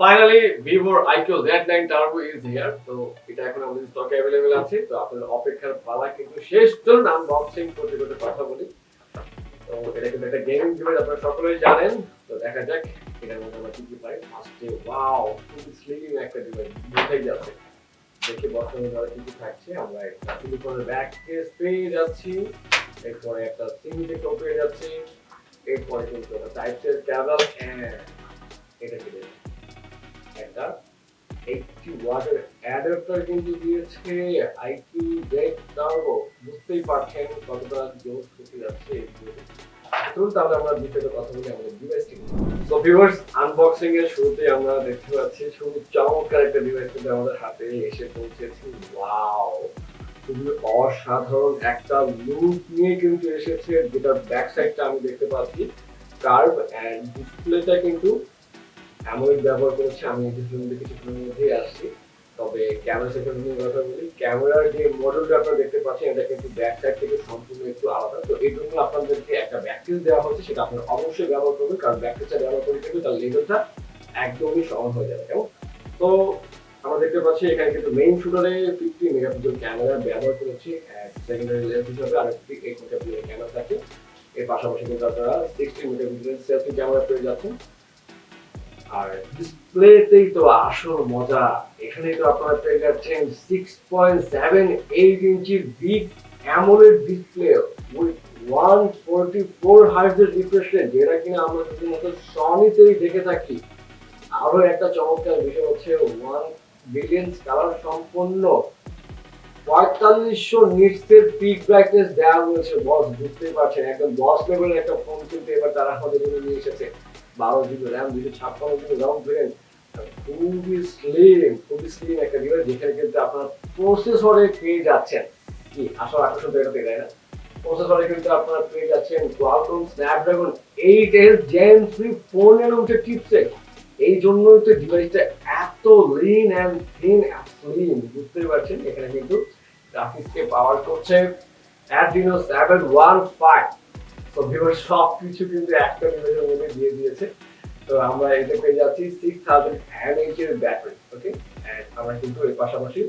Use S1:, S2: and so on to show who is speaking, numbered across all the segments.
S1: Finally ভিভোর IQ Z9 turbo is here তো এটা এখন আমাদের স্টকে অ্যাভেলেবেল আছে, তো আপনার অপেক্ষার পালা কিন্তু শেষ। চলুন আনবক্সিং করতে করতে কথা বলি। তো এটা কিন্তু একটা গেমিং ডিভাইস আপনারা সকলেই জানেন। তো দেখা যাক, এটার মধ্যে আমরা কি কি পাই। ফার্স্টে ওয়াও খুবই স্লিম একটা ডিভাইস বুঝাই যাচ্ছে। দেখি বর্তমানে ধরে কি কি থাকছে। আমরা একটা সিলিকনের ব্যাক কেস পেয়ে যাচ্ছি। এরপরে একটা সিমিটেকও পেয়ে যাচ্ছি। এরপরে কিন্তু একটা টাইপ সি কেবল এটা কি একটা অ্যাডাপ্টার কিন্তু দিয়েছে আইকিউ টার্বো বুঝতেই পারছেন কতটা হতে যাচ্ছে চলুন তাহলে আমরা কথা বলি আমাদের ডিভাইসটি সো ভিউয়ার্স আনবক্সিং এর শুরুতে আমরা দেখতে পাচ্ছি খুবই চমৎকার একটা ডিভাইস আমাদের হাতে এসে পৌঁছেছে। ওয়াও খুবই অসাধারণ একটা লুক নিয়ে কিন্তু এসেছে, যেটার ব্যাক সাইডটা আমি দেখতে পাচ্ছি। কার্ভ অ্যান্ড ডিসপ্লেটা কিন্তু অ্যামোলেড ব্যবহার করেছে, আমি ডিসপ্লের কিছুক্ষণের মধ্যেই আসছি। তবে ক্যামেরা সেকশন নিয়ে কথা বলি। ক্যামেরার যে মডেলটা আপনারা দেখতে পাচ্ছেন, এটা কিন্তু ব্যাক সাইড থেকে সম্পূর্ণ একটু আলাদা। তো এই জন্য আপনাদেরকে একটা ব্যাক কেস দেওয়া হচ্ছে সেটা আপনারা অবশ্যই ব্যবহার করবেন, কারণ ব্যাক কেসটা ব্যবহার করে কিন্তু তার লেভেলটা একদমই সমান হয়ে যাবে। কেমন তো আমরা দেখতে পাচ্ছি, এখানে কিন্তু মেইন শুটারে ফিফটি মেগাপিক্সেল ক্যামেরা ব্যবহার করেছি সেকেন্ডারি লেন্স হিসেবে আরেকটি এইট মেগাপিক্সেল ক্যামেরা থাকে। এর পাশাপাশি কিন্তু আপনারা সিক্সটি মেগাপিক্সেল সেলফি ক্যামেরা পেয়ে যাচ্ছেন। আর ডিসপ্লেতেই তো আসল মজা। এখানেই তো আপনারা পেয়ে যাচ্ছেন সিক্স পয়েন্ট সেভেন এইট ইঞ্চির big AMOLED display with one forty four যেটা কিনা আমরা সনিতেই দেখে থাকি। আরও একটা চমৎকার বিষয় হচ্ছে ওয়ান বিলিয়ন কালার সম্পন্ন পঁয়তাল্লিশশো নিটসের পিক ব্রাইটনেস দেওয়া হয়েছে। বস বুঝতেই পারছেন, একদম বস লেভেলের একটা ফোন কিন্তু এবার তারা আমাদের জন্য নিয়ে এসেছে। বারো জিবি র্যাম দুশো ছাপ্পান্ন জিবি রাউন্ড ভেরিয়েন্ট খুবই স্লিম খুবই স্লিম একটা ডিভাইস যেখানে কিন্তু আপনার প্রসেসরে পেয়ে যাচ্ছেন। কি আসল আকর্ষণ তো এটা তাই না? প্রসেসরে কিন্তু আপনারা পেয়ে যাচ্ছেন Qualcomm Snapdragon eight S gen three four nanometre chipset এই জন্যই তো ডিভাইসটা এত লিন অ্যান্ড থিন স্লিম বুঝতে পারছেন? এখানে কিন্তু গ্রাফিক্সকে পাওয়ার করছে অ্যাড্রিনো সেভেন ওয়ান 715 তো সব কিছু কিন্তু একটা মধ্যে দিয়ে দিয়েছে। তো আমরা এতে পেয়ে যাচ্ছি সিক্স থাউজেন্ড এর ব্যাটারি ওকে আমরা কিন্তু এর পাশাপাশি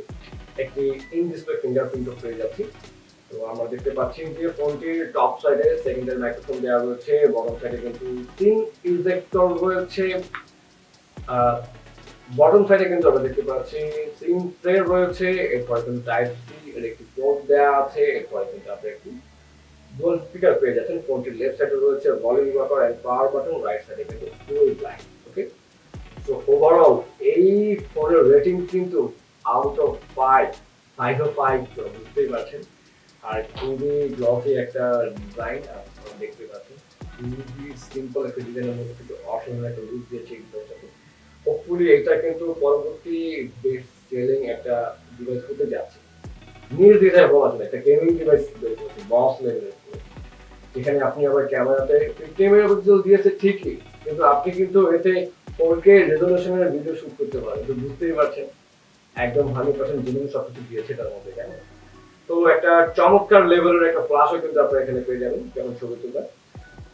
S1: একটি ইন ডিসপ্লে ফিঙ্গারপ্রিন্টও পেয়ে যাচ্ছি। তো আমরা দেখতে পাচ্ছি যে ফোনটির টপ সাইডে সেকেন্ডারি মাইক্রোফোন দেওয়া রয়েছে বটম সাইডে কিন্তু তিন ইনজেক্টর রয়েছে। বটম সাইডে কিন্তু আমরা দেখতে পাচ্ছি সিম রয়েছে, এরপরে কিন্তু টাইপ সি এর একটি পোর্ট দেওয়া আছে, এরপরে কিন্তু একটি ডুয়াল স্পিকার পেয়ে যাচ্ছেন ফোনটির লেফট সাইডে রয়েছে volume button power button right সাইডে কিন্তু ফুল ওকে সো ওভারঅল এই ফোনের রেটিং কিন্তু out of five five of five বুঝতেই পারছেন। আর খুবই গ্লসি একটা ডিজাইন দেখতে পাচ্ছেন। খুবই সিম্পল একটা ডিজাইনের মধ্যে কিন্তু একটা লুক দিয়েছে এই হোপফুলি এটা কিন্তু পরবর্তী বেস্ট সেলিং একটা ডিভাইস হতে যাচ্ছে। নির্দ্বিধায় বলা যায় একটা গেমিং ডিভাইস বস লেভেলের যেখানে আপনি আবার ক্যামেরাতে ফিফটি মেগাপিক্সেল দিয়েছে ঠিকই, কিন্তু আপনি কিন্তু এতে ওকে রেজলিউশনের ভিডিও শুট করতে পারেন, তো বুঝতেই পারছেন। একদম হান্ড্রেড পার্সেন্ট জেনুইন সব কিছু দিয়েছে তার মধ্যে কেন তো একটা চমৎকার লেভেলের একটা ফ্লাশও কিন্তু আপনারা এখানে পেয়ে যাবেন যেমন ছবি তোলা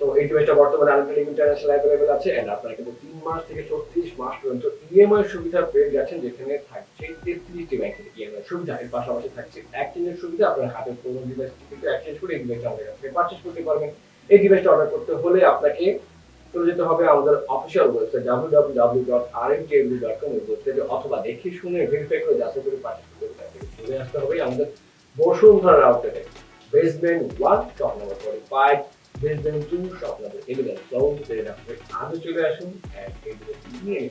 S1: তো এই ডিভাইসটা বর্তমানে আনলিমিটেড ইন্টারন্যাশনাল অ্যাভেলেবেল আছে এন্ড আপনারা কিন্তু তিন মাস থেকে ছত্রিশ মাস পর্যন্ত ইএমআই সুবিধা পেয়ে যাচ্ছেন যেখানে থাকছে তেত্রিশটি ব্যাংকের ইএমআই সুবিধা। এর পাশাপাশি থাকছে এক্সচেঞ্জের সুবিধা, আপনার হাতে পুরো ডিভাইস কিন্তু এক্সচেঞ্জ করে এই ডিভাইসটা আমাদের কাছ থেকে পারচেস করতে পারবেন। এই ডিভাইসটা অর্ডার করতে হলে আপনাকে চলে যেতে হবে আমাদের অফিসিয়াল ওয়েবসাইট www.rmtv.com এর ওয়েবসাইটে অথবা দেখে শুনে ভেরিফাই করে যাচাই করে পারচেস করতে থেকে চলে আসতে হবে আমাদের বসুন্ধরা আউটলেটে basement one shop number forty five basement two shop number eleven so then আপনি চলে আসুন and এই নিয়ে